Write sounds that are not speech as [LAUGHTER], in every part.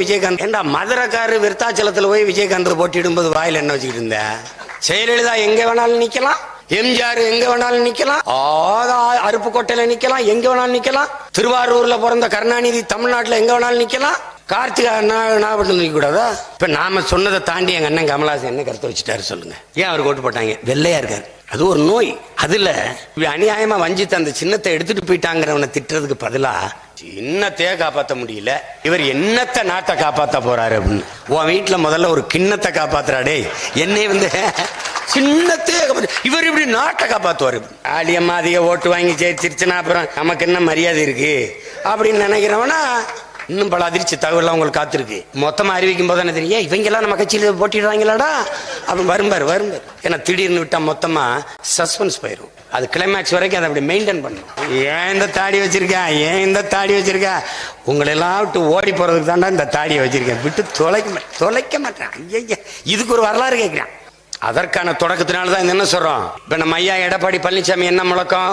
விஜயகாந்த். ஏண்டா மதுரக்காரு விருத்தாச்சலத்துல போய் விஜயகாந்த் போட்டியிடும்போது வாயில என்ன வச்சுக்கிட்டு இருந்த? ஜெயலலிதா எங்க வேணாலும் நிக்கலாம். எம்ஜிஆர் எங்க வேணாலும் நிக்கலாம். ஆதா அருப்புக்கோட்டையில நிக்கலாம். எங்க வேணாலும் நிக்கலாம். திருவாரூர்ல பிறந்த கருணாநிதி தமிழ்நாட்டுல எங்க வேணாலும் நிக்கலாம். கார்த்திகா நாகப்பட்டினம் நிக்க கூடாதா இப்ப நாம சொன்னதை தாண்டி எங்க அண்ணன் கமலாசன் என்ன கருத்து வச்சுட்டாரு சொல்லுங்க. ஏன் அவர் ஓட்டு போட்டாங்க? வெள்ளையா இருக்காரு. அது ஒரு நோய். அதுல அநியாயமா வஞ்சித்து அந்த சின்னத்தை எடுத்துட்டு போயிட்டாங்கிறவனை திட்டுறதுக்கு பதிலா சின்னத்தையே காப்பாத்த முடியல. இவர் என்னத்த நாட்டை காப்பாத்த போறாரு அப்படின்னு. உன் வீட்டுல முதல்ல ஒரு கிண்ணத்தை காப்பாத்துறாடே என்னை வந்து [LAUGHS] சின்னத்தையே காப்பாத்து இவர் இப்படி நாட்டை காப்பாத்துவாரு. ஆலியம்மா அதிக ஓட்டு வாங்கி ஜெயிச்சிருச்சுன்னா அப்புறம் நமக்கு என்ன மரியாதை இருக்கு? அப்படின்னு நினைக்கிறவனா இன்னும் பல அதிர்ச்சி தகவல் உங்களுக்கு காத்திருக்கு. மொத்தமா அறிவிக்கும் போது என்ன தெரியும்? இவங்க எல்லாம் நம்ம கட்சியில போட்டிடுறாங்களாடா. அப்படி வரும்பார் வரும்பார். ஏன்னா திடீர்னு விட்டா மொத்தமா சஸ்பென்ஸ் போயிடும் அது கிளைமேக்ஸ் வரைக்கும் அதை அப்படி மெயின்டைன் பண்ணும் ஏன் இந்த தாடி வச்சிருக்கேன் ஏன் இந்த தாடி வச்சிருக்கேன் உங்களை எல்லாம் விட்டு ஓடி போகிறதுக்கு தாண்டா இந்த தாடியை வச்சிருக்கேன். விட்டு தொலைக்க மாட்டேன் தொலைக்க மாட்டேன். ஐயா இதுக்கு ஒரு வரலாறு கேட்குறேன் அதற்கான தொடக்கத்தினால தான் என்ன சொல்கிறோம் இப்போ நம்ம ஐயா எடப்பாடி பழனிசாமி என்ன முழக்கம்?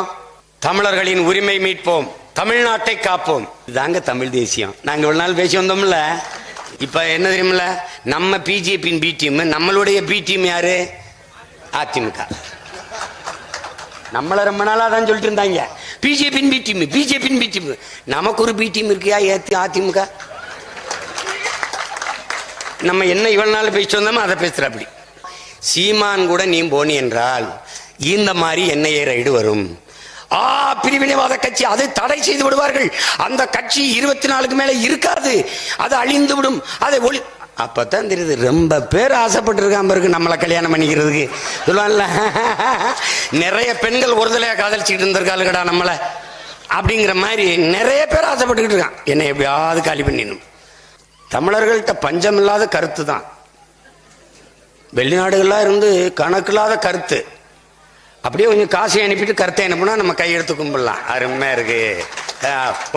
தமிழர்களின் உரிமை மீட்போம். தமிழ்நாட்டை காப்போம். இதுதாங்க தமிழ் தேசியம். நாங்கள் ஒரு நாள் பேசி வந்தோம்ல? இப்போ என்ன தெரியுமில்ல? நம்ம பிஜேபியின் பி டீம் நம்மளுடைய பி டீம் யாரு? அதிமுக. நம்மளை ரொம்ப நாளாக தான் சொல்லிட்டு இருந்தாங்க. பிஜேபின் பி டீம் பிஜேபின் பி டீம் நமக்கு ஒரு பி டீம் இருக்கியா ஏத்தி அதிமுக நம்ம என்ன இவ்வளவு நாள் பேசிட்டு வந்தோமோ அதை பேசுகிற அப்படி சீமான் கூட நீ போனி என்றால் இந்த மாதிரி என்ஐஏ ரைடு வரும். ஆ பிரிவினைவாத கட்சி அதை தடை செய்து விடுவார்கள். அந்த கட்சி இருபத்தி நாலுக்கு மேலே இருக்காது. அது அழிந்து விடும். அதை ஒளி அப்போ தான் தெரியுது ரொம்ப பேர் ஆசைப்பட்டுருக்காம இருக்கு நம்மளை கல்யாணம் பண்ணிக்கிறதுக்கு. சொல்லுவான்ல நிறைய பெண்கள் ஒருதலையா காதலிச்சுக்கிட்டு இருந்திருக்காளுங்கடா நம்மளை. அப்படிங்கிற மாதிரி நிறைய பேர் ஆசைப்பட்டுக்கிட்டு இருக்கான். என்னை எப்படியாவது காலி பண்ணிடணும். தமிழர்கள்ட்ட பஞ்சம் இல்லாத கருத்து தான். வெளிநாடுகள்லாம் இருந்து கணக்கில்லாத கருத்து. அப்படியே கொஞ்சம் காசை அனுப்பிட்டு கருத்தை அனுப்புனா நம்ம கையெடுத்து கும்பிடலாம். அருமையாக இருக்கு.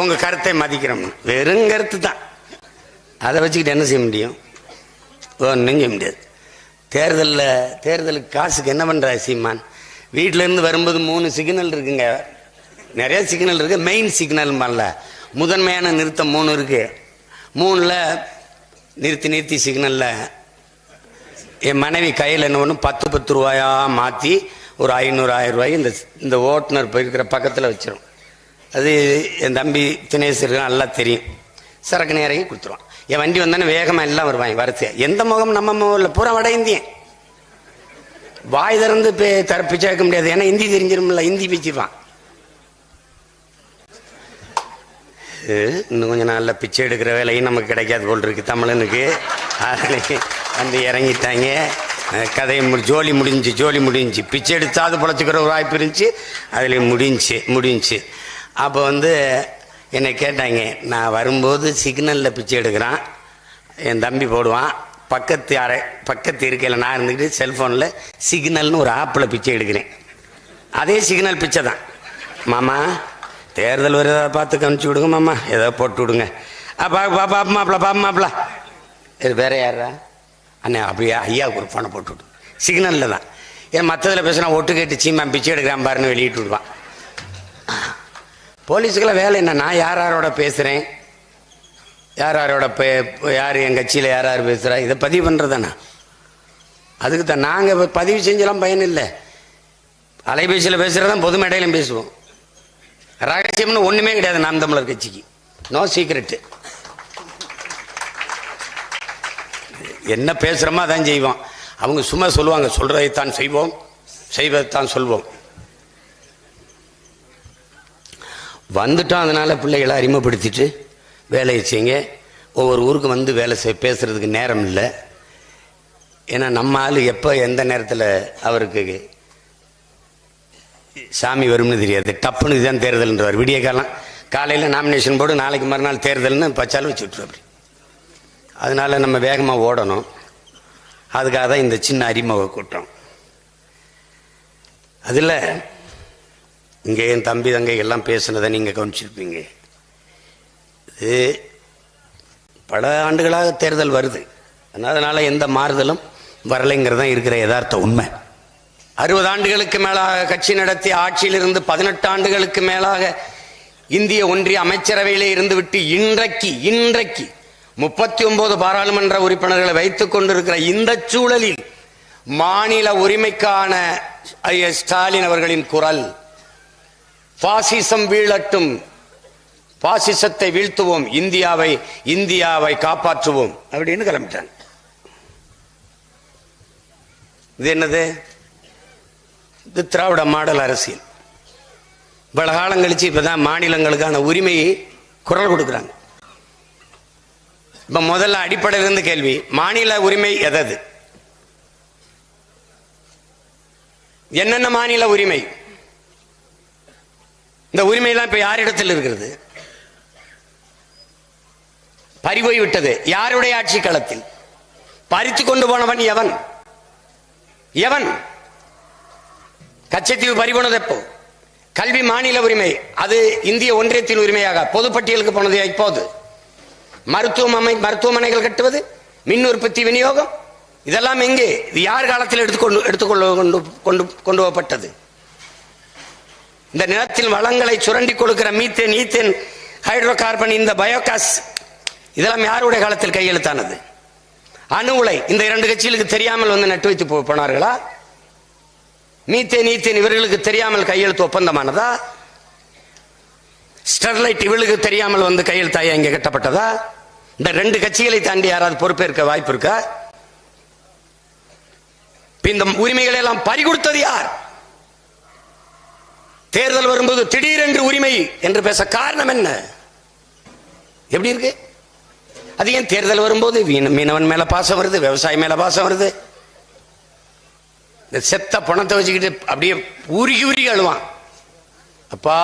உங்கள் கருத்தை மதிக்கிறோம். வெறும் கருத்து தான். அதை வச்சுக்கிட்டு என்ன செய்ய முடியும்? ஒன்றும் செய்ய முடியாது. தேர்தலில் தேர்தலுக்கு காசுக்கு என்ன பண்ணுறா சீமான்? வீட்டிலேருந்து வரும்போது மூணு சிக்னல் இருக்குங்க. நிறைய சிக்னல் இருக்குது மெயின் சிக்னல் பண்ணல முதன்மையான நிறுத்தம் மூணு இருக்குது மூணில் நிறுத்தி நிறுத்தி சிக்னலில் என் மனைவி கையில் என்ன ஒன்று பத்து பத்து ரூபாயாக மாற்றி ஒரு ஐநூறு ஆயிரம் ரூபாய் இந்த இந்த ஓட்டுநர் போயிருக்கிற பக்கத்தில் வச்சிரும். அது என் தம்பி தினேசருக்கு நல்லா தெரியும். சரக்கு நேரையும் கொடுத்துருவான். என் வண்டி வந்தானே வேகமாக எல்லாம் வருவாங்க வரிசையா. எந்த முகம்? நம்ம முகம் இல்லை பூரா வட இந்தியன். வாய் திறந்து பே தர பிச்சை வைக்க முடியாது. ஏன்னா ஹிந்தி தெரிஞ்சிருமில்ல ஹிந்தி பிச்சிருவான் இன்னும் கொஞ்சம் நாளில் பிச்சை எடுக்கிற வேலையும் நமக்கு கிடைக்காது போல் இருக்கு தமிழனுக்கு. வந்து இறங்கிட்டாங்க. அஹ் கதை ஜோலி முடிஞ்சு ஜோலி முடிஞ்சு. பிச்சை எடுத்தாவது பொழைச்சிக்கிற ஒரு வாய்ப்பு இருந்துச்சு. அதில் முடிஞ்சு முடிஞ்சு. அப்போ வந்து என்னை கேட்டாங்க நான் வரும்போது சிக்னலில் பிச்சை எடுக்கிறான். என் தம்பி போடுவான். பக்கத்து அரை பக்கத்து இருக்கையில் நான் இருந்துக்கிட்டு செல்ஃபோனில் சிக்னல்னு ஒரு ஆப்பில் பிச்சை எடுக்கிறேன். அதே சிக்னல் பிச்சை தான். மாமா தேர்தல் ஒரு ஏதாவது பார்த்து கமிச்சு விடுங்க மாமா. ஏதோ போட்டு விடுங்க. அப்பா பாப்பா மாப்பிள பாப்பா மாப்பிள. இது வேற யாரா அண்ணே அப்படியா ஐயாவுக்கு ஒரு ஃபோனை போட்டு விடு. சிக்னலில் தான். ஏன் மற்றதில் பேசுனா ஒட்டு கேட்டு சீமா பிச்சை எடுக்கிறான் பாருன்னு வெளியிட்டு விடுவான். போலீஸுக்கெல்லாம் வேலை என்ன? நான் யார் யாரோட பேசுகிறேன் யார் யாரோட பே யார் என் கட்சியில் யார் யார் பேசுகிறா இதை பதிவு பண்ணுறதாண்ணா அதுக்கு தான் நாங்கள் பதிவு செஞ்செல்லாம் பயன் இல்லை. அலைபேசியில் பேசுகிறதான் பொது மேடையிலும் பேசுவோம். ரகசியம்னு ஒன்றுமே கிடையாது நாம் தமிழர் கட்சிக்கு. நோ சீக்ரெட்டு என்ன பேசுகிறோமோ அதான் செய்வோம். அவங்க சும்மா சொல்லுவாங்க. சொல்கிறதைத்தான் செய்வோம். செய்வதைத்தான் சொல்வோம். வந்துட்டோம் அதனால் பிள்ளைகளை அறிமுகப்படுத்திட்டு வேலையை செய்யுங்க. ஒவ்வொரு ஊருக்கு வந்து வேலை செய் பேசுகிறதுக்கு நேரம் இல்லை. ஏன்னா நம்ம ஆள் எப்போ எந்த நேரத்தில் அவருக்கு சாமி வரும்னு தெரியாது. டப்புன்னு இதுதான் தேர்தல்ன்றவர். விடிய காலம் காலையில் நாமினேஷன் போடு நாளைக்கு மறுநாள் தேர்தல்னு பச்சாலும் வச்சு அப்படி அதனால் நம்ம வேகமாக ஓடணும். அதுக்காக தான் இந்த சின்ன அறிமுக கூட்டம். அதில் இங்கே என் தம்பி தங்கை எல்லாம் பேசுனதை நீங்கள் கவனிச்சிருப்பீங்க. இது பல ஆண்டுகளாக தேர்தல் வருது. அதனால் எந்த மாறுதலும் வரலைங்கிறது தான் இருக்கிற யதார்த்த உண்மை. அறுபது ஆண்டுகளுக்கு மேலாக கட்சி நடத்தி ஆட்சியிலிருந்து பதினெட்டு ஆண்டுகளுக்கு மேலாக இந்திய ஒன்றிய அமைச்சரவையிலே இருந்துவிட்டு இன்றைக்கு இன்றைக்கு முப்பத்தி ஒன்பது பாராளுமன்ற உறுப்பினர்களை வைத்துக் கொண்டிருக்கிற இந்த சூழலில் மாநில உரிமைக்கான ஸ்டாலின் அவர்களின் குரல் பாசிசம் வீழட்டும். பாசிசத்தை வீழ்த்துவோம். இந்தியாவை இந்தியாவை காப்பாற்றுவோம். அப்படின்னு கிளம்பிட்டாங்க. இது என்னது? இது திராவிட மாடல் அரசியல். பல காலம் கழிச்சு இப்பதான் மாநிலங்களுக்கான உரிமையை குரல் கொடுக்குறாங்க. இப்ப முதல்ல அடிப்படையிலிருந்து கேள்வி மாநில உரிமை எதது? என்னென்ன மாநில உரிமை? இந்த உரிமையெல்லாம் இப்ப யாரிடத்தில் இருக்கிறது? பறிபோய் விட்டது. யாருடைய ஆட்சி களத்தில்? பறித்து கொண்டு போனவன் எவன்? எவன்? கச்சத்தீவு பறிபோனது எப்போ? கல்வி மாநில உரிமை. அது இந்திய ஒன்றியத்தின் உரிமையாக. பொதுப்பட்டியலுக்கு போனது இப்போது. மருத்துவமனை மருத்துவமனைகள் கட்டுவது மின் உற்பத்தி விநியோகம் இதெல்லாம் எங்கே? இது யார் காலத்தில் எடுத்துக்கொண்டு எடுத்துக்கொண்டு கொண்டு கொண்டு கொண்டு போகப்பட்டது? இந்த நிலத்தில் வளங்களை சுரண்டி கொடுக்கிற மீத்தேன் ஈத்தேன் ஹைட்ரோ கார்பன் இந்த பயோகாஸ் இதெல்லாம் யாருடைய காலத்தில் கையெழுத்தானது? அணு உலை இந்த இரண்டு கட்சிகளுக்கு தெரியாமல் வந்து நட்டு வைத்து போ- போனார்களா? மீத்தேன் ஈத்தேன் இவர்களுக்கு தெரியாமல் கையெழுத்து ஒப்பந்தமானதா? ஸ்டெர்லைட் இவளுக்கு தெரியாமல் வந்து கையெழுத்தாயா இங்கே கட்டப்பட்டதா? இந்த ரெண்டு கட்சிகளை தாண்டி யாராவது பொறுப்பேற்க வாய்ப்பு இருக்கா? இந்த உரிமைகளை எல்லாம் பறிகொடுத்தது யார்? தேர்தல் வரும்போது திடீரென்று உரிமை என்று பேச காரணம் என்ன? எப்படி இருக்கு? அது ஏன் தேர்தல் வரும்போது மீனவன் மேல பாசம் வருது விவசாயி மேல பாசம் வருது? இந்த செத்த பணத்தை வச்சுக்கிட்டு அப்படியே உருகி உருகி அழுவான். அப்பா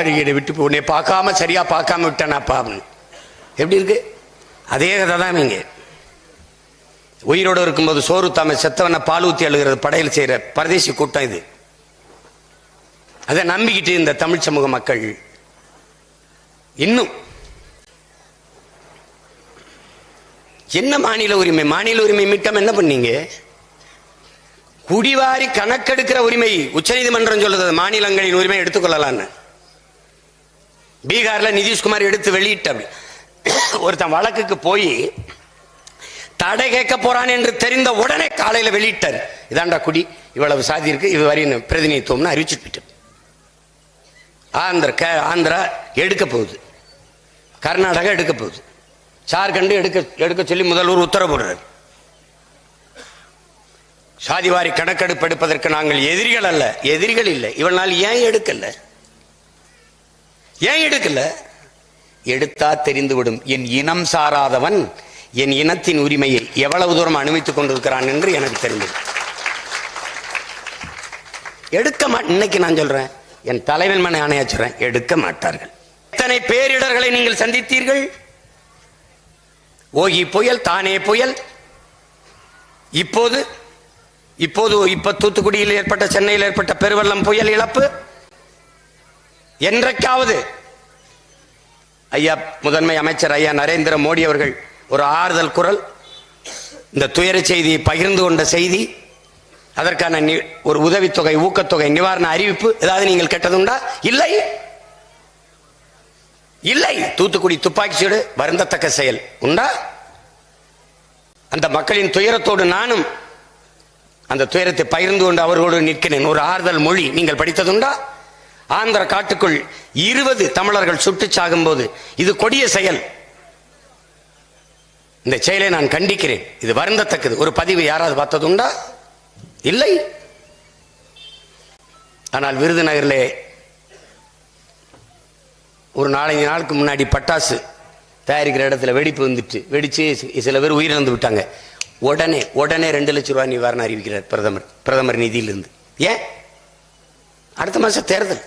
அழுகிட்டு விட்டு உன்னை பார்க்காம சரியா பார்க்காம விட்டானாப்பா அப்படின்னு. எப்படி இருக்கு? அதே கதை தான் நீங்க உயிரோடு இருக்கும்போது சோறு தாம செத்தவனை பால் ஊற்றி அழுகிறது படையில் செய்கிற பரதேசி கூட்டம் இது. அதை நம்பிக்கிட்டு இந்த தமிழ் சமூக மக்கள் இன்னும் என்ன மாநில உரிமை? மாநில உரிமை மீட்டம் என்ன பண்ணீங்க? குடிவாரி கணக்கெடுக்கிற உரிமை உச்சநீதிமன்றம் சொல்லுது மாநிலங்களின் உரிமை எடுத்துக்கொள்ளலான்னு பீகார்ல நிதிஷ்குமார் எடுத்து வெளியிட்ட ஒருத்தன் வழக்குக்கு போய் தடை கேட்க போறான் என்று தெரிந்த உடனே காலையில வெளியிட்டார். இதாண்டா குடி இவ்வளவு சாதி இருக்கு இது வரையும் பிரதிநிதித்துவம்னு அறிவிச்சுட்டு ஆந்திர கே- ஆந்திரா எடுக்க போகுது. கர்நாடகா எடுக்க போகுது. ஜார்க்கண்ட் எடுக்க எடுக்க சொல்லி முதல்வர் உத்தரவு போடுறார். சாதிவாரி கணக்கெடுப்பு எடுப்பதற்கு நாங்கள் எதிரிகள் அல்ல. எதிரிகள் இல்லை. இவள் நாள் ஏன் எடுக்கல? ஏன் எடுக்கல? எடுத்தா தெரிந்துவிடும். என் இனம் சாராதவன் என் இனத்தின் உரிமையை எவ்வளவு தூரம் அனுமதித்துக் கொண்டிருக்கிறான் என்று எனக்கு தெரிந்தது. எடுக்க இன்னைக்கு நான் சொல்றேன். என் தலைவன் மன ஆணையாச்சுறேன் எடுக்க மாட்டார்கள். எத்தனை பேரிடர்களை நீங்கள் சந்தித்தீர்கள்? ஓகி புயல் தானே புயல். இப்போது இப்போது இப்ப தூத்துக்குடியில் ஏற்பட்ட சென்னையில் ஏற்பட்ட பெருவெள்ளம் புயல் இழப்பு. என்றைக்காவது ஐயா முதன்மை அமைச்சர் ஐயா நரேந்திர மோடி அவர்கள் ஒரு ஆறுதல் குரல் இந்த துயர செய்தியை பகிர்ந்து கொண்ட செய்தி அதற்கான நி- ஒரு உதவித்தொகை ஊக்கத்தொகை நிவாரண அறிவிப்பு ஏதாவது நீங்கள் கெட்டதுண்டா? இல்லை. இல்லை. தூத்துக்குடி துப்பாக்கி சூடு வருந்தத்தக்க செயல். உண்டா? அந்த மக்களின் துயரத்தோடு நானும் அந்த துயரத்தை பகிர்ந்து கொண்டு அவர்களோடு நிற்கிறேன். ஒரு ஆறுதல் மொழி. நீங்கள் படித்ததுண்டா? ஆந்திர காட்டுக்குள் இருபது தமிழர்கள் சுட்டுச் சாகும்போது இது கொடிய செயல். இந்த செயலை நான் கண்டிக்கிறேன். இது வருந்தத்தக்கது. ஒரு பதிவு யாராவது பார்த்ததுண்டா? இல்லை. ஆனால் விருதுநகரிலே ஒரு நாலஞ்சு நாளுக்கு முன்னாடி பட்டாசு தயாரிக்கிற இடத்துல வெடிப்பு வந்துட்டு வெடிச்சு சில பேர் உயிரிழந்து விட்டாங்க. உடனே உடனே ரெண்டு லட்சம் ரூபாய் நிவாரணம் அறிவிக்கிறார் பிரதமர் பிரதமர் நிதியிலிருந்து. ஏன்? அடுத்த மாதம் தேர்தல்.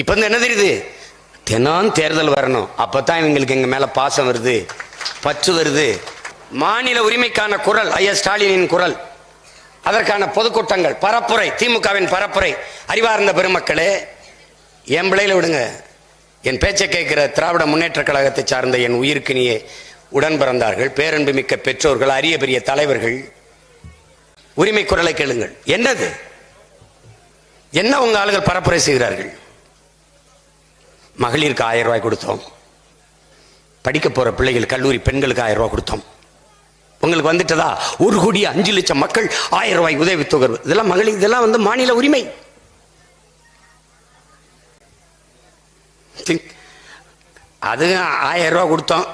இப்போ வந்து என்ன தெரியுது? தினம் தேர்தல் வரணும். அப்பதான் இவங்களுக்கு எங்கள் மேலே பாசம் வருது பற்று வருது. மாநில உரிமைக்கான குரல் ஐயா ஸ்டாலினின் குரல். அதற்கான பொதுக்கூட்டங்கள் பரப்புரை திமுகவின் பரப்புரை. அறிவார்ந்த பெருமக்களே என் பிள்ளையில விடுங்க. என் பேச்சை கேட்கிற திராவிட முன்னேற்ற கழகத்தை சார்ந்த என் உயிருக்கினியே உடன் பிறந்தார்கள் பேரன்பு மிக்க பெற்றோர்கள் அரிய பெரிய தலைவர்கள். உரிமை குரலை கேளுங்கள். என்னது? என்ன உங்க ஆளுகள் பரப்புரை செய்கிறார்கள்? மகளிருக்கு ஆயிரம் ரூபாய் கொடுத்தோம். படிக்க போற பிள்ளைகள் கல்லூரி பெண்களுக்கு ஆயிரம் ரூபாய் கொடுத்தோம். உங்களுக்கு வந்துட்டதா? ஒரு கோடி அஞ்சு லட்சம் மக்கள் ஆயிரம் ரூபாய் உதவித்தொகை இதெல்லாம் மகளிர் இதெல்லாம் வந்து மாநில உரிமை. அது ஆயிரம் ரூபா கொடுத்தோம்.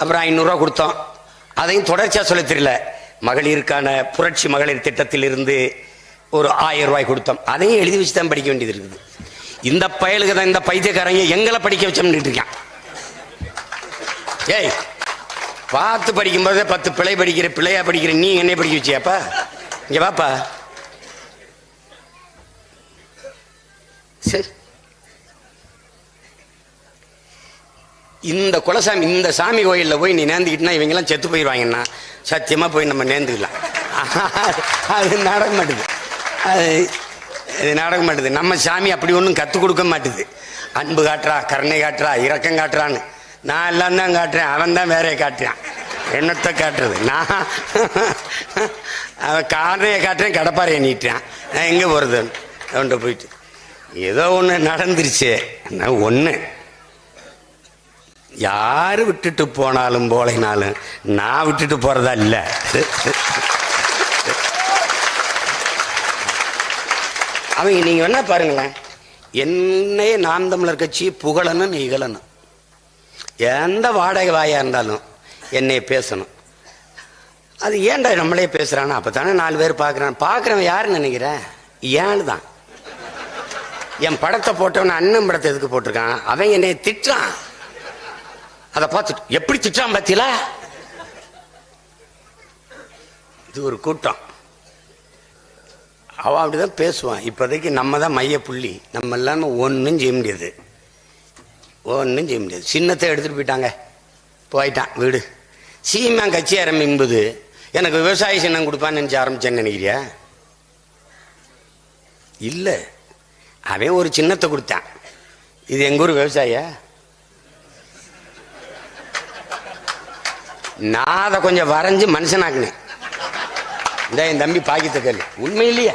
அப்புறம் ஐநூறுரூவா கொடுத்தோம். அதையும் தொடர்ச்சியாக சொல்ல தெரியல. மகளிருக்கான புரட்சி மகளிர் திட்டத்திலிருந்து ஒரு ஆயிரம் ரூபாய் கொடுத்தோம். அதையும் எழுதி வச்சு தான் படிக்க வேண்டியது இருக்குது. இந்த பயலுக்கு தான் இந்த பைத்தியக்காரங்க எங்களை படிக்க வச்சோம்னு இருக்கான். ஏய் பார்த்து படிக்கும்போதே பத்து பிள்ளை படிக்கிற பிள்ளையா படிக்கிற நீ என்னை படிக்க வச்சியாப்பா? இங்க வாப்பா. சரி. இந்த குலசாமி இந்த சாமி கோயிலில் போய் நீ நேர்ந்துக்கிட்டனா இவங்கெல்லாம் செத்து போயிடுவாங்கன்னா சத்தியமா போய் நம்ம நேர்ந்துக்கலாம். அது நடக்க மாட்டுது. அது இது நடக்க மாட்டுது. நம்ம சாமி அப்படி ஒன்றும் கற்றுக் கொடுக்க மாட்டுது. அன்பு காட்டுறா கருணை காட்டுறா இரக்கம் காட்டுறான்னு. நான் எல்லாம் தான் காட்டுறேன். அவன் தான் வேறைய காட்டுறான். என்னத்தை காட்டுறது? நான் அவன் காரணையை காட்டுறேன் கடப்பாறையை நீட்டுறான். நான் எங்கே போகிறது அவன்கிட்ட போயிட்டு. ஏதோ ஒன்று நடந்துருச்சு. நான் ஒன்று யார் விட்டுட்டு போனாலும் போலைனாலும் நான் விட்டுட்டு போகிறதா இல்லை. அவங்க நீங்கள் வேணால் பாருங்களேன். என்னையே நாம் தமிழர் கட்சி புகழணும் இகழணும். எந்த வாடகை வாயா இருந்தாலும் என்னை பேசணும். அது ஏன்டா நம்மளே பேசுறானா? அப்பதானே நாலு பேர் பார்க்குறான். பார்க்குறவன் யாருன்னு நினைக்கிறேன்? ஏன்னு தான். என் படத்தை போட்டவன் அண்ணன் படத்தை எதுக்கு போட்டிருக்கான்? அவன் என்னை திட்டான் அதை பார்த்துட்டு எப்படி திட்டான் பார்த்தீங்களா இது ஒரு கூட்டம். அவன் அப்படிதான் பேசுவான். இப்போதைக்கு நம்ம தான் மைய புள்ளி நம்ம எல்லாமே ஒன்றும் செய்ய முடியாது. ஒன்றும் செய்ய முடியாது. சின்னத்தை எடுத்துகிட்டு போயிட்டாங்க. போயிட்டான் வீடு. சீமான் கட்சி ஆரம்பிக்கும்போது எனக்கு விவசாய சின்னம் கொடுப்பான்னு நினச்சி ஆரம்பிச்சேன்னு நினைக்கிறியா? இல்லை. அவன் ஒரு சின்னத்தை கொடுத்தான். இது எங்கள் ஊர் விவசாயியா நான் அதை கொஞ்சம் வரைஞ்சி மனுஷனாக்குனேன். இந்த என் தம்பி பாக்கித்த கல் உண்மை இல்லையா?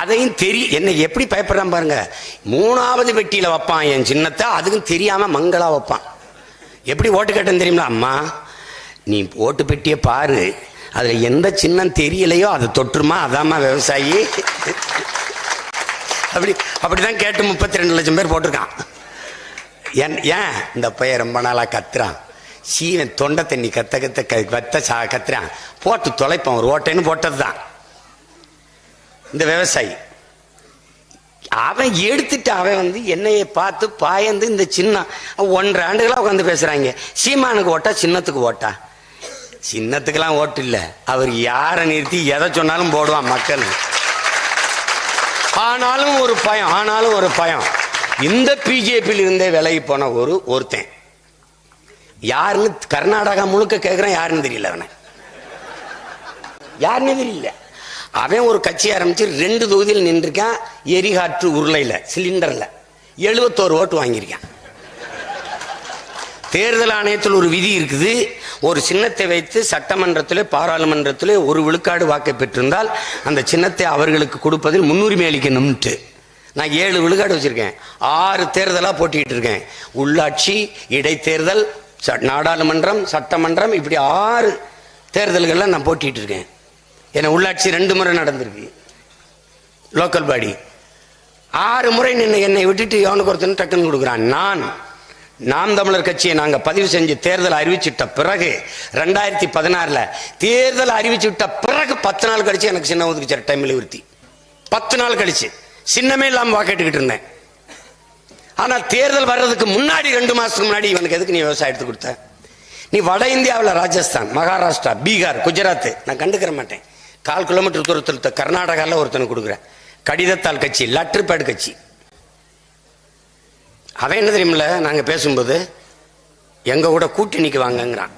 அதையும் தெரியும் என்ன எப்படி பயப்படுறான் பாருங்க. மூணாவது பெட்டியில வைப்பான் என் சின்னத்தை அதுக்கும் தெரியாம மங்களா வைப்பான். எப்படி ஓட்டு கேட்டேன்னு தெரியுமா அம்மா நீ ஓட்டு பெட்டியை பாரு. அதுல எந்த சின்னம் தெரியலையோ அது தொற்றுமா அதாம்மா விவசாயி. அப்படி அப்படிதான் கேட்டு முப்பத்தி ரெண்டு லட்சம் பேர் போட்டிருக்கான். ஏன் ஏன் இந்த பையன் ரொம்ப நாளா கத்துறான். சீவன் தொண்டை தண்ணி கத்த கத்த க கத்த சா கத்துறான். போட்டு தொலைப்பான் ஒரு ஓட்டைன்னு போட்டது தான் இந்த விவசாயி. அவன் எடுத்துட்டு அவன் வந்து என்னைய பார்த்து பாயந்து இந்த சின்ன ஒன்றரை ஆண்டுகளாக உட்காந்து பேசுறாங்க. சீமானுக்கு ஓட்டா சின்னத்துக்கு ஓட்டா? சின்னத்துக்கெல்லாம் ஓட்டு இல்ல. அவர் யாரை நிறுத்தி எதை சொன்னாலும் போடுவான் மக்கள். ஆனாலும் ஒரு பயம் ஆனாலும் ஒரு பயம். இந்த பிஜேபியில் இருந்தே விலகி போன ஒரு ஒருத்தன். யாருன்னு கர்நாடகா முழுக்க கேட்குறேன் யாருன்னு தெரியல அவனை. யாருன்னு தெரியல. அவன் ஒரு கட்சி ஆரம்பிச்சு ரெண்டு தொகுதியில் நின்றுருக்கான் எரிகாற்று உருளையில் சிலிண்டரில். எழுபத்தோரு ஓட்டு வாங்கியிருக்கான். தேர்தல் ஆணையத்தில் ஒரு விதி இருக்குது. ஒரு சின்னத்தை வைத்து சட்டமன்றத்திலே பாராளுமன்றத்திலே ஒரு விழுக்காடு வாக்கை பெற்றிருந்தால் அந்த சின்னத்தை அவர்களுக்கு கொடுப்பதில் முன்னுரிமை அளிக்கணும்ட்டு நான் ஏழு விழுக்காடு வச்சுருக்கேன். ஆறு தேர்தலாக போட்டிட்டு இருக்கேன். உள்ளாட்சி இடைத்தேர்தல் ச- நாடாளுமன்றம் சட்டமன்றம் இப்படி ஆறு தேர்தல்களில் நான் போட்டிகிட்டு இருக்கேன். ஏன்னா உள்ளாட்சி ரெண்டு முறை நடந்திருக்கு. லோக்கல் பாடி ஆறு முறை நின்று என்னை விட்டுட்டு எவனுக்கு ஒருத்தன் டக்குன்னு கொடுக்குறான். நான் நாம் தமிழர் கட்சியை நாங்கள் பதிவு செஞ்சு தேர்தல் அறிவிச்சுட்ட பிறகு ரெண்டாயிரத்தி பதினாறில் தேர்தல் அறிவிச்சுட்ட பிறகு பத்து நாள் கழிச்சு எனக்கு சின்ன ஒதுக்குச்சார் டைம் விருத்தி பத்து நாள் கழிச்சு. சின்னமே இல்லாமல் வாக்கெட்டுக்கிட்டு இருந்தேன். ஆனால் தேர்தல் வர்றதுக்கு முன்னாடி ரெண்டு மாதத்துக்கு முன்னாடி இவனுக்கு எதுக்கு நீ விவசாயம் எடுத்து கொடுத்த? நீ வட இந்தியாவில் ராஜஸ்தான் மகாராஷ்டிரா பீகார் குஜராத் நான் கண்டுக்கிற மாட்டேன். கால் கிலோமீட்டர் தூரத்தில் கர்நாடகாவில் ஒருத்தனுக்கு கொடுக்குறேன். கடிதத்தால் கட்சி லெட்டர் பேட் கட்சி. அவன் என்ன தெரியுமில்ல நாங்கள் பேசும்போது எங்கள் கூட கூட்டணிக்கு வாங்கங்கிறான்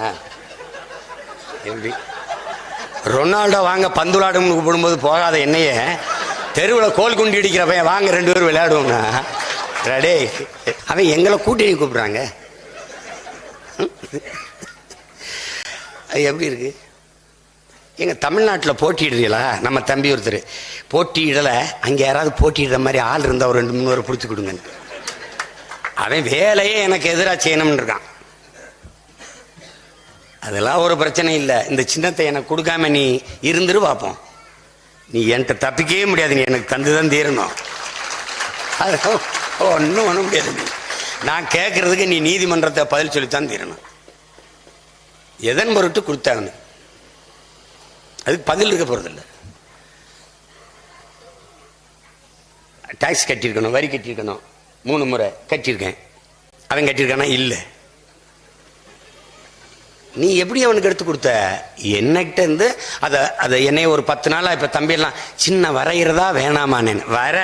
ஆ. எப்படி? ரொனால்டோ வாங்க பந்து விளையாடும் கூப்பிடும்போது போகாத என்னையே தெருவில் கோல் குண்டி அடிக்கிறப்ப வாங்க ரெண்டு பேரும் விளையாடுவோம்னா. ரெடே அவன் எங்களை கூட்டணி கூப்பிட்றாங்க. அது எப்படி இருக்கு? எங்க தமிழ்நாட்டில் போட்டியிடுறீங்களா? நம்ம தம்பி ஒருத்தர். போட்டியிடலை அங்கே யாராவது போட்டியிடுற மாதிரி ஆள் இருந்தால் ஒரு ரெண்டு மூணு பேரை பிடிச்சி கொடுங்க. அவன் வேலையே எனக்கு எதிராக செய்யணும்னு இருக்கான். அதெல்லாம் ஒரு பிரச்சனை இல்லை. இந்த சின்னத்தை எனக்கு கொடுக்காம நீ இருந்துரு பார்ப்போம் நீ என்கிட்ட தப்பிக்கவே முடியாது. நீ எனக்கு தந்து தான் தீரணும். அதெல்லாம் ஒன்றும் ஒன்றும் முடியாது. நீ நான் கேட்கறதுக்கு நீ நீதிமன்றத்தை பதில் சொல்லித்தான் தீரணும். எதன் பொருட்டு கொடுத்தாங்க? அதுக்கு பதில் இருக்க போகிறதில்ல டாக்ஸ் கட்டியிருக்கணும் வரி கட்டியிருக்கணும். மூணு முறை கட்டியிருக்கேன். அவன் கட்டியிருக்கானா? இல்லை. நீ எப்படி அவனுக்கு எடுத்து கொடுத்த? என்னகிட்ட இருந்து அதை அதை என்னைய ஒரு பத்து நாளாக இப்போ தம்பியெல்லாம் சின்ன வரைகிறதா வேணாமான்னு வர.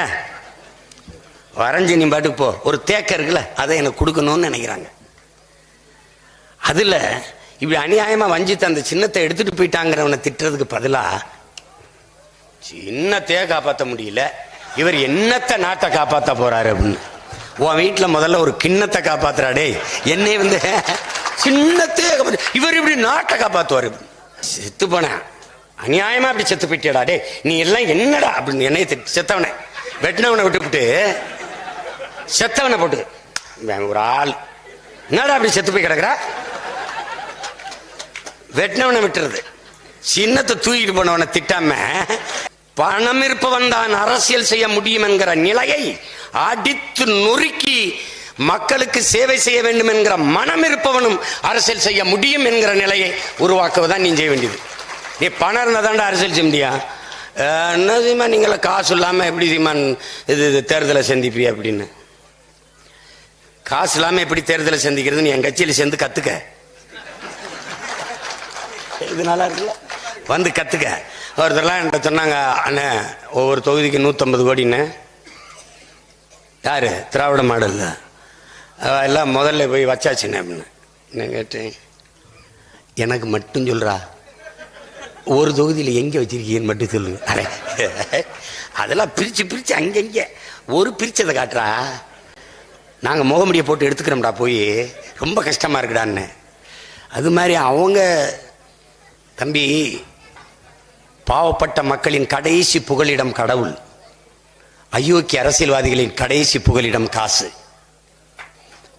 வரைஞ்சி நீ பாட்டுக்கு போ. ஒரு தேக்க இருக்குல்ல அதை எனக்கு கொடுக்கணும்னு நினைக்கிறாங்க. அதில் இப்படி அநியாயமாக வஞ்சித்த அந்த சின்னத்தை எடுத்துட்டு போயிட்டாங்கிறவனை திட்டுறதுக்கு பதிலா சின்னத்தையே காப்பாற்ற முடியல. இவர் என்னத்தை நாட்டை காப்பாற்ற போறாரு அப்படின்னு. உன் வீட்டில் முதல்ல ஒரு கிண்ணத்தை காப்பாத்துறாடே என்னை வந்து சின்னத்தையே காப்பாத்து இவர் இப்படி நாட்டை காப்பாற்றுவார் செத்து போனேன் அநியாயமா அப்படி செத்து போயிட்டியடா டே நீ எல்லாம் என்னடா அப்படின்னு என்னைய திட்டு செத்தவனை. வெட்டினவனை விட்டுவிட்டு செத்தவனை போட்டு. ஒரு ஆள். என்னடா அப்படி செத்து போய் கிடக்குறா? வெட்டினவனை விட்டுறது. சின்னத்தை தூக்கிட்டு போனவனை திட்டாம பணம் இருப்பவன் தான் அரசியல் செய்ய முடியும் என்கிற நிலையை அடித்து நொறுக்கி மக்களுக்கு சேவை செய்ய வேண்டும் என்கிற மனம் இருப்பவனும் அரசியல் செய்ய முடியும் என்கிற நிலையை உருவாக்குவதான் நீ செய்ய வேண்டியது. நீ பணம் இருந்தா அரசியல் செய்ய முடியா? என்ன சீமா நீங்கள காசு இல்லாம எப்படி சீமான் இது இது தேர்தலை சந்திப்பியா அப்படின்னு? காசு இல்லாம எப்படி தேர்தலை சந்திக்கிறது? நீ என் கட்சியில சேர்ந்து கத்துக்க. இது நல்லா இருக்குல்ல? வந்து கத்துக்க. ஒருத்தர்லாம் என்கிட்ட சொன்னாங்க அண்ணே ஒவ்வொரு தொகுதிக்கு நூற்றம்பது கோடின்னு. யாரு? திராவிட மாடல்ல. எல்லாம் முதல்ல போய் வச்சாச்சுண்ணே அப்படின்னு. நான் கேட்டேன்? எனக்கு மட்டும் சொல்றா. ஒரு தொகுதியில் எங்கே வச்சிருக்கீங்கன்னு மட்டும் சொல்லுங்க அதெல்லாம் பிரிச்சு பிரிச்சு அங்கங்க. ஒரு பிரிச்சதை காட்டுறா. நாங்கள் முகமுடியை போட்டு எடுத்துக்கிறோம்டா போய். ரொம்ப கஷ்டமாக இருக்குடான்னு. அது மாதிரி அவங்க தம்பி பாவப்பட்ட மக்களின் கடைசி புகலிடம் கடவுள். அயோக்கிய அரசியல்வாதிகளின் கடைசி புகலிடம் காசு.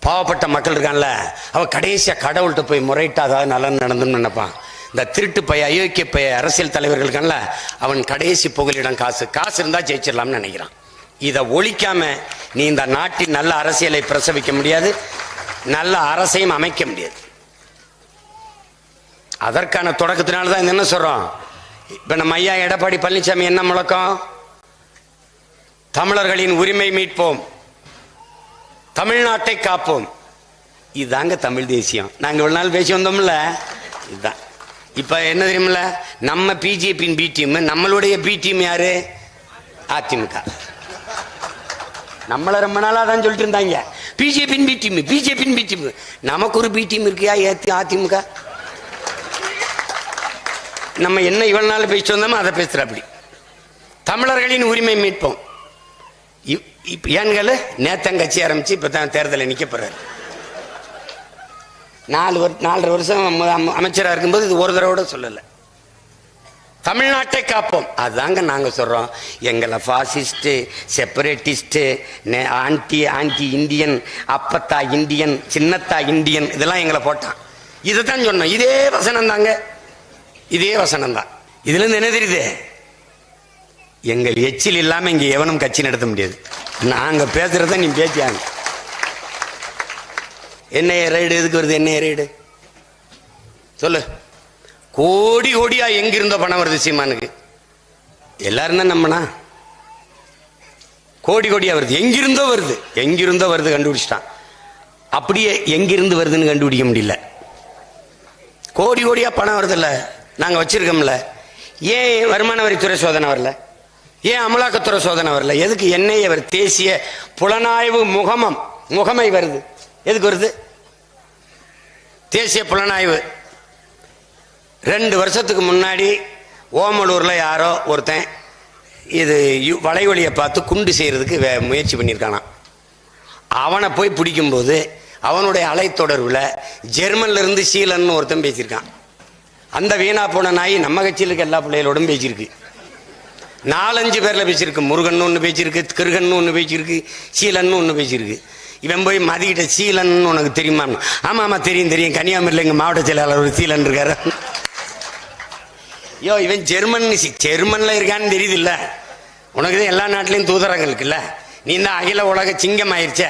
பாவப்பட்ட மக்கள் இருக்கான்ல அவன் கடைசியாக கடவுள்கிட்ட போய் முறையிட்டா அதாவது நலன் நடந்துன்னு நினைப்பான். இந்த திருட்டு பைய அயோக்கிய பைய அரசியல் தலைவர்கள் இருக்கான்ல அவன் கடைசி புகலிடம் காசு. காசு இருந்தால் ஜெயிச்சிடலாம்னு நினைக்கிறான். இதை ஒழிக்காம நீ இந்த நாட்டின் நல்ல அரசியலை பிரசவிக்க முடியாது நல்ல அரசையும் அமைக்க முடியாது. அதற்கான தொடக்கத்தினால தான் என்ன சொல்றோம்? இப்ப நம்ம ஐயா எடப்பாடி பழனிசாமி என்ன முழக்கம்? தமிழர்களின் உரிமை மீட்போம். தமிழ்நாட்டை காப்போம். இதுதாங்க தமிழ் தேசியம். நாங்க இவ்வளவு நாள் பேசி வந்தோம்ல? இதுதான் இப்ப என்ன தெரியுமில்ல? நம்ம பிஜேபியின் பி டீம் நம்மளுடைய பி டீம் யாரு? அதிமுக. நம்மளை ரொம்ப நாளாக தான் சொல்லிட்டு இருந்தாங்க. பிஜேபின் பி டீம் பிஜேபின் பி டீம் நமக்கு ஒரு பி டீம் இருக்கியா ஏத்தி அதிமுக? நம்ம என்ன இவ்வளவு நாள் பேசிட்டு வந்தோமோ அதை பேசுகிற அப்படி தமிழர்களின் உரிமை மீட்போம். இப்- ஏன்கள் நேத்தன் கட்சி ஆரம்பித்து இப்போ தான் தேர்தலில் நிற்க போகிறாரு நாலு வரு நாலரை வருஷம் அமைச்சராக இருக்கும்போது இது ஒரு தடவை கூட சொல்லலை. தமிழ்நாட்டை காப்போம். அதாங்க நாங்க சொல்றோம். எங்களை fascist separatist anti anti Indian அப்பத்தா இந்தியன் சின்னத்தா இந்தியன் இதெல்லாம் எங்களை போட்டான். இதை தான் சொன்னோம். இதே வசனம் தாங்க இதே வசனம் தான் இதுல இருந்து என்ன தெரியுது? எங்கள் எச்சில் இல்லாம இங்க எவனும் கட்சி நடத்த முடியாது. நாங்க பேசுகிறத நீ பேசியாங்க என்ன ரைடு எதுக்கு வருது? என்ன ரைடு சொல்லு. கோடி கோடியா எங்கிருந்த பணம் வருது சீமானுக்கு. எல்லாரும் தான் நம்மனா? கோடி கோடியா வருது. எங்கிருந்தோ வருது. எங்கிருந்தோ வருது கண்டுபிடிச்சிட்டான். அப்படியே எங்கிருந்து வருதுன்னு கண்டுபிடிக்க முடியல. கோடி கோடியா பணம் வருதுல்ல. நாங்கள் வச்சிருக்கோம்ல. ஏன் வருமான வரித்துறை சோதனை வரல? ஏன் அமலாக்கத்துறை சோதனை வரல? எதுக்கு என்ஐஏ வருது தேசிய புலனாய்வு முகமம் முகமை வருது? எதுக்கு வருது? தேசிய புலனாய்வு ரெண்டு வருஷத்துக்கு முன்னாடி ஓமலூரில் யாரோ ஒருத்தன் இது யு- பார்த்து குண்டு செய்கிறதுக்கு வே- முயற்சி பண்ணியிருக்கானான் அவனை போய் பிடிக்கும்போது அவனுடைய அலைத்தொடர்பில் ஜெர்மன்லேருந்து சீலன் ஒருத்தன் பேசியிருக்கான். அந்த வீணா போன நாய் நம்ம கட்சியில் இருக்க எல்லா பிள்ளைகளோடும் பேசியிருக்கு. நாலஞ்சு பேரில் பேசியிருக்கு. முருகன் ஒன்று பேசியிருக்கு கிருகன் ஒன்று பேசியிருக்கு சீலன் ஒன்று பேசியிருக்கு. இவன் போய் மதிக்கிட்ட சீலன் உனக்கு தெரியுமா ஆமாம் ஆமாம் தெரியும் தெரியும். கன்னியாகுமரியில் எங்கள் மாவட்ட செயலாளர் ஒரு சீலன் இருக்காரு. ஐயோ இவன் ஜெர்மன் ஜெர்மன்ல இருக்கான்னு தெரியுது இல்ல உனக்கு தான் எல்லா நாட்டிலையும் தூதரங்கள் இருக்குல்ல நீ தான் அகில உலக சிங்கம் ஆயிடுச்ச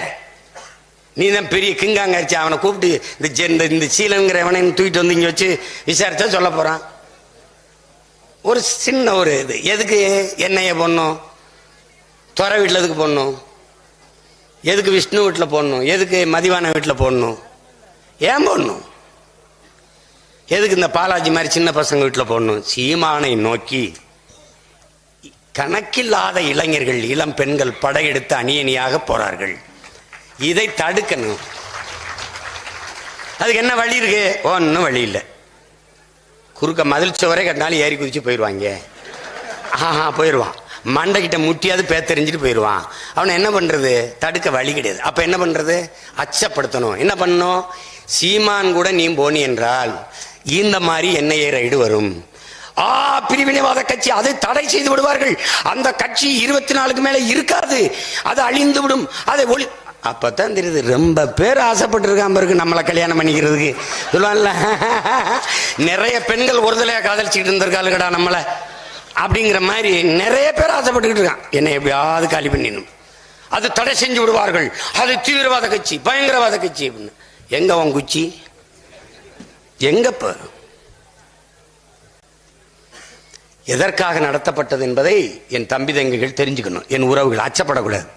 நீ தான் பெரிய கிங்காங்க ஆயிடுச்சு அவனை கூப்பிட்டு இந்த ஜெ- இந்த இந்த சீலங்கிறவனை தூக்கிட்டு வந்து இங்கே வச்சு விசாரிச்சா சொல்ல போறான். ஒரு சின்ன ஒரு இது. எதுக்கு என்னைய போடணும்? துறை வீட்டில் எதுக்கு போடணும்? எதுக்கு விஷ்ணு வீட்டில் போடணும்? எதுக்கு மதிவான வீட்டில் போடணும்? ஏன் போடணும்? எதுக்கு இந்த பாலாஜி மாதிரி சின்ன பசங்க வீட்டில் போடணும்? சீமானை நோக்கி. கணக்கில்லாத இளைஞர்கள் இளம் பெண்கள் படையெடுத்து அணியணியாக போறார்கள். இதை தடுக்கணும். அதுக்கு என்ன வழி இருக்கு? ஒன்றும் வழி இல்லை. குறுக்க மதில் சுவரே கட்டினாலும் ஏறி குதிச்சு போயிடுவாங்க ஆஹா போயிடுவான் மண்டைக்கிட்ட முட்டியாவது பேத்தெறிஞ்சிட்டு போயிடுவான் அவனை என்ன பண்றது? தடுக்க வழி கிடையாது. அப்ப என்ன பண்றது? அச்சப்படுத்தணும். என்ன பண்ணணும்? சீமான் கூட நீ போனி என்றால் இந்த மாதிரி என்ஐஏ ரைடு வரும். ஆ பிரிவினைவாத கட்சி அதை தடை செய்து விடுவார்கள். அந்த கட்சி இருபத்தி நாலுக்கு மேல இருக்காது. அது அழிந்து விடும். அதை ஒளி அப்பதான் தெரியுது ரொம்ப பேர் ஆசைப்பட்டு இருக்காம இருக்கு நம்மளை கல்யாணம் பண்ணிக்கிறதுக்கு. சொல்லுவான்ல நிறைய பெண்கள் ஒருதலையா காதலிச்சுட்டு இருந்திருக்காளுங்கடா நம்மளை. அப்படிங்கிற மாதிரி நிறைய பேர் ஆசைப்பட்டுக்கிட்டு இருக்கான். என்னை எப்படியாவது காலி பண்ணிடணும். அது தடை செஞ்சு விடுவார்கள். அது தீவிரவாத கட்சி பயங்கரவாத கட்சி அப்படின்னு. எங்க உன் குச்சி? எங்கப்ப? எதற்காக நடத்தப்பட்டது என்பதை என் தம்பி தங்கைகள் தெரிஞ்சுக்கணும். என் உறவுகள் அச்சப்படக்கூடாது.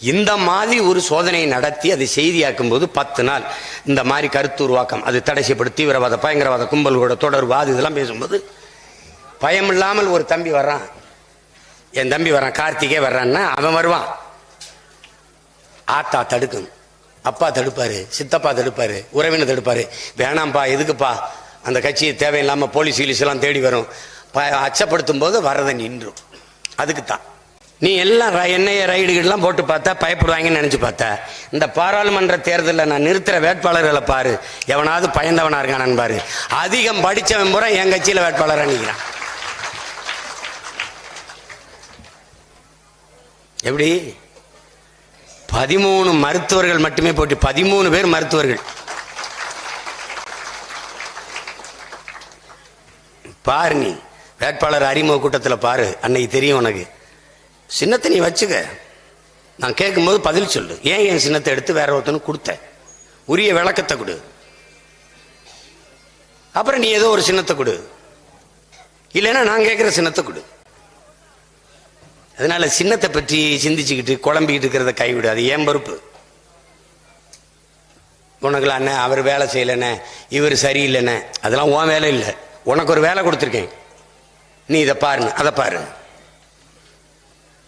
இந்த மாதிரி ஒரு சோதனையை நடத்தி அதை செய்தியாக்கும் போது பத்து நாள் இந்த மாதிரி கருத்து உருவாக்கம் அது தடை செய்யப்படும் தீவிரவாத பயங்கரவாத கும்பல்களோட தொடர்பு அது இதெல்லாம் பேசும்போது பயம் இல்லாமல் ஒரு தம்பி வர்றான். என் தம்பி வர்றான் கார்த்திகே வர்றான்னா அவன் வருவான். ஆத்தா தடுக்கும் அப்பா தடுப்பாரு சித்தப்பா தடுப்பாரு உறவினர் தடுப்பாரு. வேணாம்ப்பா எதுக்குப்பா? அந்த கட்சியை தேவையில்லாம போலீஸ் கீலீஸ் எல்லாம் தேடி வரும். ப- அச்சப்படுத்தும் போது வரதை நின்றும். அதுக்கு தான் நீ எல்லாம் என்ஐஏ ரைடுகள்லாம் போட்டு பார்த்தா பயப்படுவாங்கன்னு நினைச்சு பார்த்தா இந்த பாராளுமன்ற தேர்தலில் நான் நிறுத்துற வேட்பாளர்களை பாரு. எவனாவது பயந்தவனா இருக்கானான்னு பாரு. அதிகம் படிச்சவன் பூரா என் கட்சியில வேட்பாளராக நிற்கிறான் எப்படி? பதிமூணு மருத்துவர்கள் மட்டுமே போட்டி. பதிமூணு பேர் மருத்துவர்கள். பாரு நீ. வேட்பாளர் அறிமுக கூட்டத்தில் பாரு. அன்னைக்கு தெரியும் உனக்கு. சின்னத்தை நீ வச்சுக்க. நான் கேட்கும்போது பதில் சொல்லு. ஏன் என் சின்னத்தை எடுத்து வேற ஒருத்தனுக்கு கொடுத்த? உரிய விளக்கத்தை கொடு. அப்புறம் நீ ஏதோ ஒரு சின்னத்தை கொடு. இல்லைன்னா நான் கேட்குற சின்னத்தை கொடு. அதனால சின்னத்தை பற்றி சிந்திச்சுக்கிட்டு குழம்பிக்கிட்டு இருக்கிறத கைவிடு. அது ஏன் பொறுப்பு? உனக்குலாம் அண்ணே அவர் வேலை செய்யலண்ணே இவர் சரியில்லைண்ணே அதெல்லாம் உன் வேலை இல்லை. உனக்கு ஒரு வேலை கொடுத்துருக்கேன். நீ இதை பாருங்க அதை பாரு.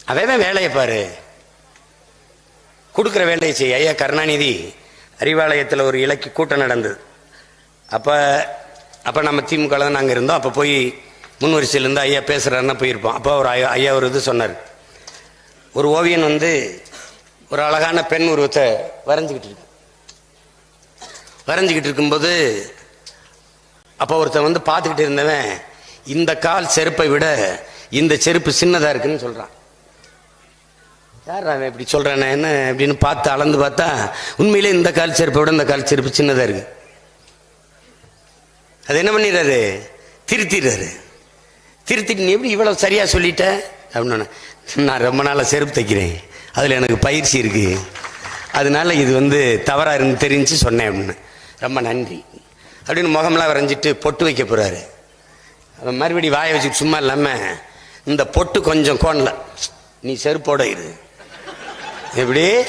அவன் வேலையை பாரு? கொடுக்குற வேலையை செய். ஐயா கருணாநிதி அறிவாலயத்தில் ஒரு இலக்கிய கூட்டம் நடந்தது. அப்போ அப்போ நம்ம திமுக தான் நாங்கள் இருந்தோம். அப்போ போய் முன் ஐயா பேசுகிறாருன்னா போயிருப்போம். அப்போ ஒரு ஐயா ஐயா ஒரு இது சொன்னார். ஒரு ஓவியன் வந்து ஒரு அழகான பெண் உருவத்தை வரைஞ்சிக்கிட்டு இருக்கு. வரைஞ்சிக்கிட்டு இருக்கும்போது அப்போ ஒருத்தன் வந்து பார்த்துக்கிட்டு இருந்தவன் இந்த கால் செருப்பை விட இந்த செருப்பு சின்னதாக இருக்குன்னு சொல்கிறான் யார் அவன் இப்படி சொல்கிறானே என்ன அப்படின்னு பார்த்து அளந்து பார்த்தா உண்மையிலே இந்த கால் செருப்பை விட இந்த கால் செருப்பு சின்னதாக இருக்கு. அது என்ன பண்ணிடுறாரு? திருத்திடுறாரு. திருத்திட்டு நீ எப்படி இவ்வளோ சரியாக சொல்லிட்ட? அப்படின்னு நான் ரொம்ப நாளாக செருப்பு தைக்கிறேன். அதில் எனக்கு பயிற்சி இருக்குது அதனால இது வந்து தவறாக இருந்து தெரிஞ்சு சொன்னேன் அப்படின்னு. ரொம்ப நன்றி. அப்படின்னு முகம்லாம் வரைஞ்சிட்டு பொட்டு வைக்க போகிறாரு அவன் மறுபடி வாயை வச்சுட்டு சும்மா இல்லாமல் இந்த பொட்டு கொஞ்சம் கோணல. நீ செருப்போட இரு. எப்படி?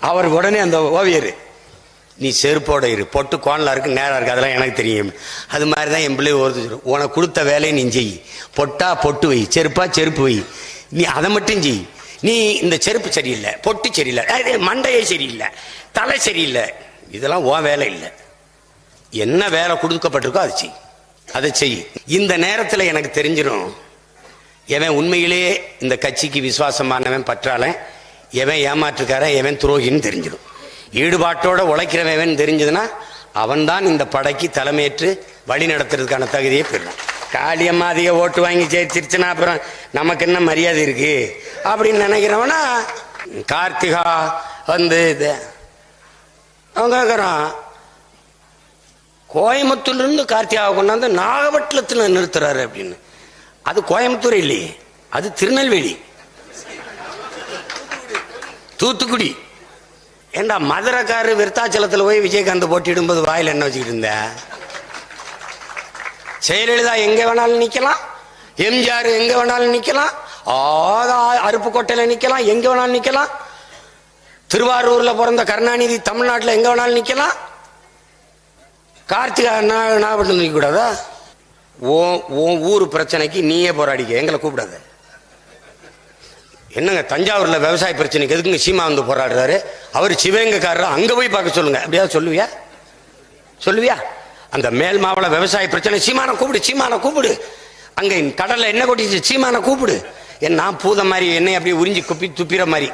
அவர் உடனே அந்த ஓவியர் நீ செருப்போட இரு. பொட்டு கோணலா இருக்கு நேராக இருக்குது அதெல்லாம் எனக்கு தெரியும். அது மாதிரி தான் என் பிள்ளை ஒரு உனக்கு கொடுத்த வேலையை நீ செய். பொட்டா பொட்டு வை. செருப்பா செருப்பு வை. நீ அதை மட்டும் செய். நீ இந்த செருப்பு சரியில்லை பொட்டு சரியில்லை மண்டையே சரியில்லை தலை சரியில்லை. இதெல்லாம் உன் வேலை இல்லை. என்ன வேலை கொடுக்கப்பட்டிருக்கோ அதை செய். அதை செய். இந்த நேரத்தில் எனக்கு தெரிஞ்சிடும் எவன் உண்மையிலேயே இந்த கட்சிக்கு விசுவாசமானவன் பற்றாளன் எவன் ஏமாற்றுக்காரன் எவன் துரோகின்னு தெரிஞ்சிடும் ஈடுபாட்டோட உழைக்கிறவன் தெரிஞ்சதுன்னா அவன்தான் இந்த படைக்கு தலைமையேற்று வழி நடத்துறதுக்கான தகுதியை பெறுவான். காளியம்மா அதிக ஓட்டு வாங்கி ஜெயிச்சிருச்சுன்னா அப்புறம் நமக்கு என்ன மரியாதை இருக்கு? அப்படின்னு நினைக்கிறவனா கார்த்திகா வந்து இது அவன் கேட்குறான் கோயம்புத்தூர்லேருந்து கார்த்திகாவை கொண்டாந்து நாகப்பட்டினத்தில் நிறுத்துறாரு அப்படின்னு. அது கோயம்புத்தூர் இல்லையே அது திருநெல்வேலி. தூத்துக்குடி. ஏண்டா மதுரைக்காரு விருத்தாச்சலத்தில் போய் விஜயகாந்த் போட்டியிடும்போது வாயில் என்ன வச்சுக்கிட்டு இருந்த? ஜெயலலிதா எங்கே வேணாலும் நிற்கலாம் எம்ஜிஆர் எங்கே வேணாலும் நிற்கலாம் ஆதா அருப்புக்கோட்டையில நிற்கலாம் எங்கே வேணாலும் நிற்கலாம் திருவாரூரில் பிறந்த கருணாநிதி தமிழ்நாட்டில் எங்கே வேணாலும் நிற்கலாம் கார்த்திகா நான் நாகப்பட்டினம் நிற்க கூடாதா? ஓ உன் ஊர் பிரச்சனைக்கு நீயே போராடிக்க. எங்களை கூப்பிடாத. என்னங்க தஞ்சாவூர்ல விவசாய பிரச்சனைக்கு எதுக்குங்க சீமா வந்து போராடுறாரு? அவர் சிவகங்கைக்காரர் அங்க போய் பார்க்க சொல்லுங்க. அப்படியா சொல்லுவியா? சொல்லுவியா? அந்த மேல் மாவள விவசாய பிரச்சனை சீமான கூப்பிடு சீமான கூப்பிடு. அங்க கடல்ல என்ன கொட்டிச்சு சீமான கூப்பிடு. என் நான் பூத மாதிரி என்னை அப்படியே உறிஞ்சி குப்பி துப்பிற மாதிரி.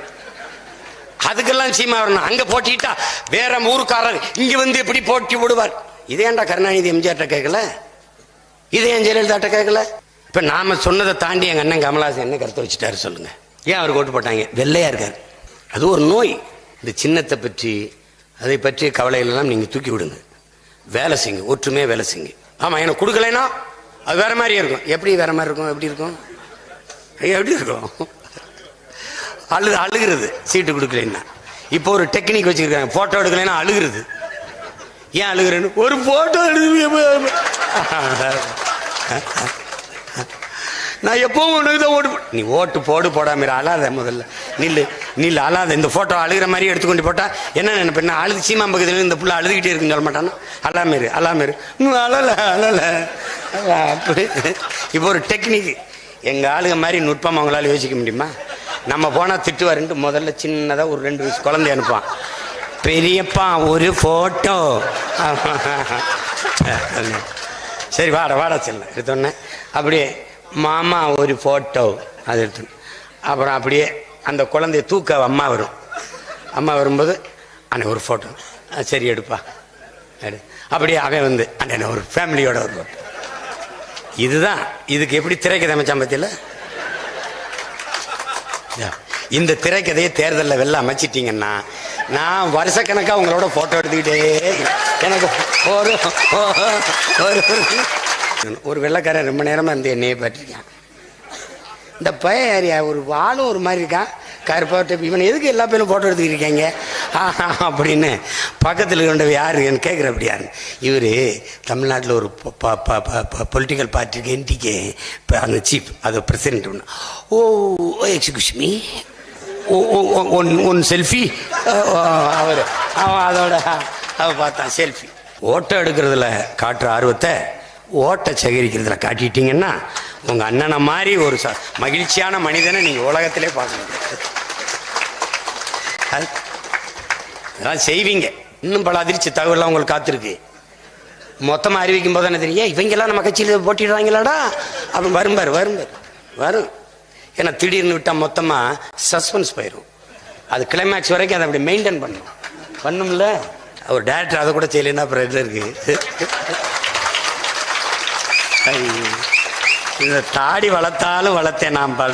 அதுக்கெல்லாம் சீமா வரணும். அங்க போட்டிட்டா வேற ஊருக்காரர் இங்க வந்து எப்படி போட்டி விடுவார் இதேண்டா கருணாநிதி எம்ஜிஆர்ட்ட கேட்கல? இதே என் ஜெயலலிதாட்ட கேட்கல? இப்ப நாம சொன்னதை தாண்டி எங்க அண்ணன் கமலாசன் என்ன கருத்து வச்சுட்டாரு சொல்லுங்க. ஏன் அவர் ஓட்டு போட்டாங்க? வெள்ளையா இருக்கார். அது ஒரு நோய். இந்த சின்னத்தை பற்றி அதை பற்றிய கவலைகள் நீங்கள் நீங்க தூக்கி விடுங்க. வேலை செய்யுங்க. ஒற்றுமையா வேலை செய்யுங்க. ஆமா எனக்கு கொடுக்கலைன்னா அது வேற மாதிரி இருக்கும். எப்படி வேற மாதிரி இருக்கும்? எப்படி இருக்கும்? ஐயா, எப்படி இருக்கும்? அழு அழுகிறது. சீட்டு கொடுக்கலைன்னா. இப்போ ஒரு டெக்னிக் வச்சிருக்காங்க. போட்டோ எடுக்கலைன்னா அழுகிறது. ஏன் அழுகிறேன்னு? ஒரு போட்டோ எடுத்து நான் எப்பவும் உனக்கு தான் ஓட்டு போ- நீ ஓட்டு போடு போடாம அழாத முதல்ல. நில்லு நில்லு அழாத. இந்த ஃபோட்டோ அழுகிற மாதிரி எடுத்துக்கொண்டு போட்டால் என்ன நினைப்பேன் நான் அழுது? சீமா பக்கத்தில் இந்த புள்ள அழுதுகிட்டே இருக்குன்னு சொல்ல மாட்டானா? அழாம இரு இன்னும் அழல அழல. அப்படி. இப்போ ஒரு டெக்னிக் எங்கள் ஆளுங்க மாதிரி நுட்பம் அவங்களால யோசிக்க முடியுமா? நம்ம போனால் திட்டுவாருன்ட்டு முதல்ல சின்னதாக ஒரு ரெண்டு வயசு குழந்தை அனுப்பான் பெரியப்பா ஒரு ஃபோட்டோ சரி வாட வாடா செல்ல எடுத்தோடனே அப்படியே மாமா ஒரு ஃபோட்டோ அது எடுத்து அப்புறம் அப்படியே அந்த குழந்தைய தூக்க அம்மா வரும். அம்மா வரும்போது அண்ணே ஒரு ஃபோட்டோ சரி எடுப்பா. எடு. அப்படியே அவன் வந்து அண்ணே ஒரு ஃபேமிலியோட ஒரு ஃபோட்டோ இதுதான். இதுக்கு எப்படி திரைக்கதை அமைச்சான் பத்தியில்? இந்த திரைக்கதையை தேர்தலில் வெளில அமைச்சிட்டீங்கன்னா நான் வருஷக்கணக்காக உங்களோட ஃபோட்டோ எடுத்துக்கிட்டே எனக்கு ஒரு ஒரு ஒரு வெள்ளைக்காரன் ரொம்ப நேரமாக இருந்து என்னையே பற்றிருக்கான் இந்த பையன் ஏரியா ஒரு ஆளும் ஒரு மாதிரி இருக்கான். கருப்பாட்ட இவன் எதுக்கு எல்லா பேரும் போட்டோ எடுத்துக்கிட்டு ஆஹா அப்படின்னு பக்கத்தில் கொண்டவர் யாருன்னு என்று கேட்குற அப்படியாரு இவர் தமிழ்நாட்டில் ஒரு பொலிட்டிக்கல் பார்ட்டிக்கு என்டிக்கு இப்போ அந்த சீஃப் அது president oh excuse me one one selfie அவர். அவன் அதோட அவன் பார்த்தான் செல்ஃபி ஓட்டை எடுக்கிறதுல காட்டுற ஆர்வத்தை ஓட்டை சேகரிக்கிறதுல காட்டிட்டீங்கன்னா உங்கள் அண்ணனை மாதிரி ஒரு ச மகிழ்ச்சியான மனிதனை நீங்கள் உலகத்திலே பார்க்க முடியாது அது- அதெல்லாம் செய்வீங்க. இன்னும் பல அதிர்ச்சி தகவலாம் உங்களுக்கு காத்திருக்கு. மொத்தமாக அறிவிக்கும் போது என்ன தெரியும்? இவங்கெல்லாம் நம்ம கட்சியில் போட்டிடுறாங்களாடா? அப்படி வரும்பார் வரும்பார் வரும் ஏன்னா திடீர்னு விட்டால் மொத்தமாக சஸ்பென்ஸ் போயிடும் அது கிளைமேக்ஸ் வரைக்கும் அதை அப்படி மெயின்டைன் பண்ணும் பண்ணும்ல. அவர் டேரக்டர் அதை கூட செய்யலைன்னா அப்புறம் என்ன இந்த தாடி வளர்த்தாலும் வளர்த்தேன் நான் பல